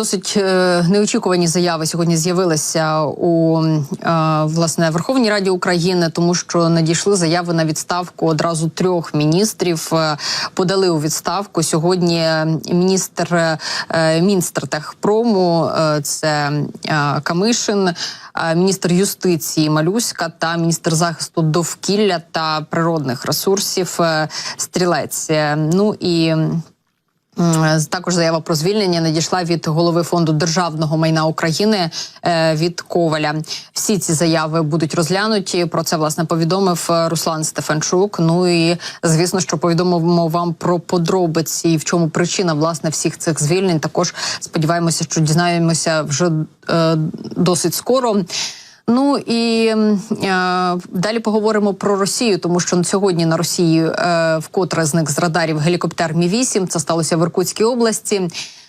Досить е, неочікувані заяви сьогодні з'явилися у е, власне Верховній Раді України, тому що надійшли заяви на відставку одразу трьох міністрів. Е, Подали у відставку сьогодні. Міністр Мінстратехпрому е, це Камишин, міністр юстиції Малюська та міністр захисту довкілля та природних ресурсів Стрілець. Ну і також заява про звільнення надійшла від голови фонду державного майна України е, від Коваля. Всі ці заяви будуть розглянуті. Про це власне повідомив е, Руслан Стефанчук. Ну і звісно, що повідомимо вам про подробиці, і в чому причина власне всіх цих звільнень. Також сподіваємося, що дізнаємося вже е, досить скоро. Ну і е, далі поговоримо про Росію, тому що сьогодні на Росії е, вкотре зник з радарів гелікоптер Мі 8 Це сталося в Іркутській області.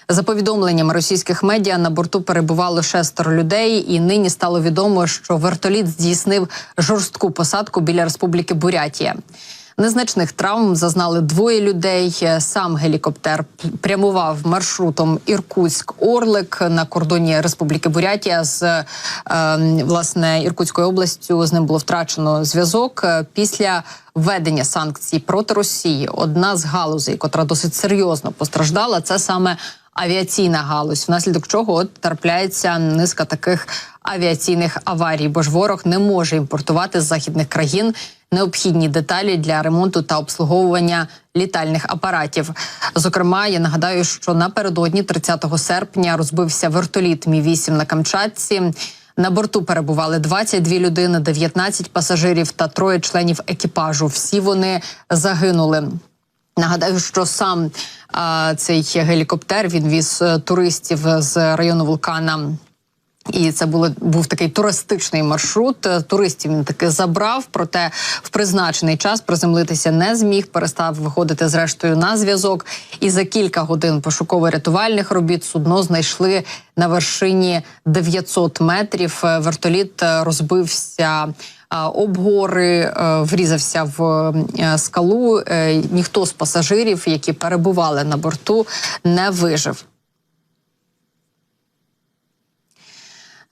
За повідомленнями російських медіа на борту перебувало шестеро людей, і нині стало відомо, що вертоліт здійснив жорстку посадку біля республіки Бурятія. Незначних травм зазнали двоє людей. Сам гелікоптер прямував маршрутом Іркутськ-Орлик на кордоні Республіки Бурятія з е, власне Іркутською областю. З ним було втрачено зв'язок після введення санкцій проти Росії. Одна з галузей, котра досить серйозно постраждала, це саме авіаційна галузь, внаслідок чого от трапляється низка таких авіаційних аварій, бо ж ворог не може імпортувати з західних країн необхідні деталі для ремонту та обслуговування літальних апаратів. Зокрема, я нагадаю, що напередодні 30 серпня розбився вертоліт Мі 8 на Камчатці. На борту перебували 22 людини, 19 пасажирів та троє членів екіпажу. Всі вони загинули. Нагадаю, що сам а, цей гелікоптер він віз е, туристів з району вулкана. І це було був такий туристичний маршрут. Е, Туристів він таки забрав, проте в призначений час приземлитися не зміг. Перестав виходити зрештою на зв'язок. І за кілька годин пошуково-рятувальних робіт судно знайшли на вершині 900 метрів. Е, Вертоліт е, розбився. а, Об гори е, врізався в скалу. Ніхто з пасажирів, які перебували на борту, не вижив.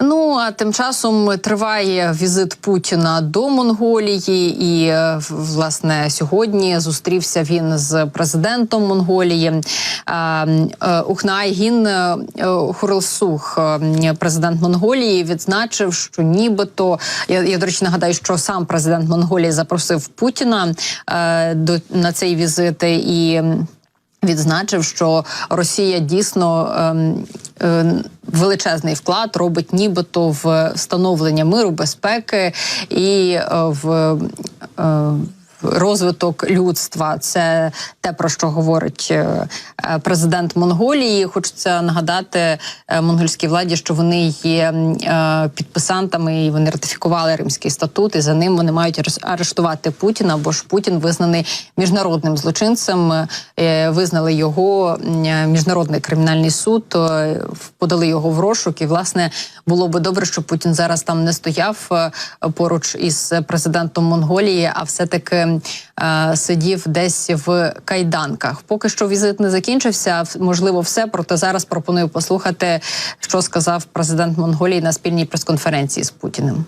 Ну а тим часом триває візит Путіна до Монголії, і е, власне сьогодні зустрівся він з президентом Монголії. А, е, Ухнайгін е, е, Хурилсух, е, президент Монголії, відзначив, що нібито я, я до речі нагадаю, що сам президент Монголії запросив Путіна до на цей візит і. Відзначив, що Росія дійсно ем, е, величезний вклад робить, нібито в встановлення миру, безпеки і е, в. Е, розвиток людства це те про що говорить е, е, президент Монголії. Хочеться нагадати е, монгольській владі, що вони є підписантами і вони ратифікували Римський статут. І за ним вони мають арештувати Путіна, бо ж Путін визнаний міжнародним злочинцем. Визнали його міжнародний кримінальний суд, подали його в розшук. І власне було би добре, щоб Путін зараз там не стояв поруч із президентом Монголії, а все таки сидів десь в кайданках. Поки що візит не закінчився. Можливо, все. Проте зараз пропоную послухати, що сказав президент Монголії на спільній прес-конференції з Путіним.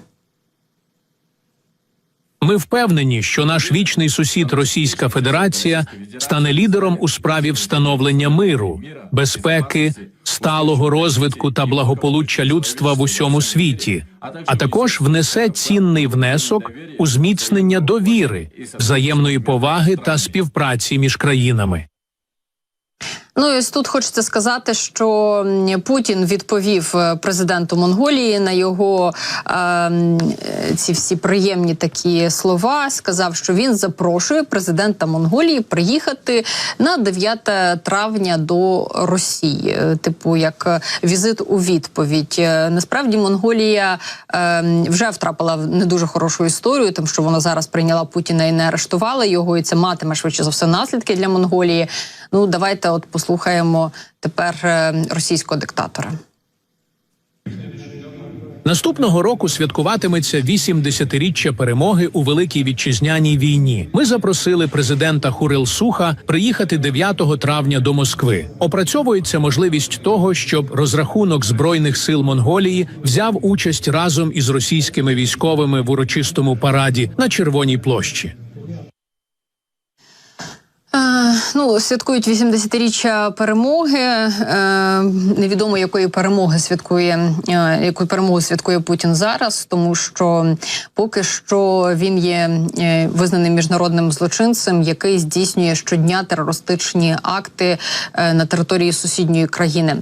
Ми впевнені, що наш вічний сусід Російська Федерація стане лідером у справі встановлення миру, безпеки, сталого розвитку та благополуччя людства в усьому світі, а також внесе цінний внесок у зміцнення довіри, взаємної поваги та співпраці між країнами. Ну і тут хочеться сказати, що Путін відповів е, президенту Монголії на його е, е, ці всі приємні такі слова. Сказав, що він запрошує президента Монголії приїхати на 9 травня до Росії. Е, Типу, як візит у відповідь. Насправді Монголія е, вже втрапила в не дуже хорошу історію, тим, що вона зараз прийняла Путіна і не арештувала його, і це матиме швидше за все наслідки для Монголії. Ну давайте от послухаємо тепер е, російського диктатора. Наступного року святкуватиметься 80-річчя перемоги у великій вітчизняній війні. Ми запросили президента Хурил Суха приїхати 9 травня до Москви. Опрацьовується можливість того, щоб розрахунок збройних сил Монголії взяв участь разом із російськими військовими в урочистому параді на Червоній площі. Е, ну, святкують 80-річчя перемоги. Е, невідомо якої перемоги святкує, е, яку перемогу святкує Путін зараз, тому що поки що він є е, визнаним міжнародним злочинцем, який здійснює щодня терористичні акти е, на території сусідньої країни.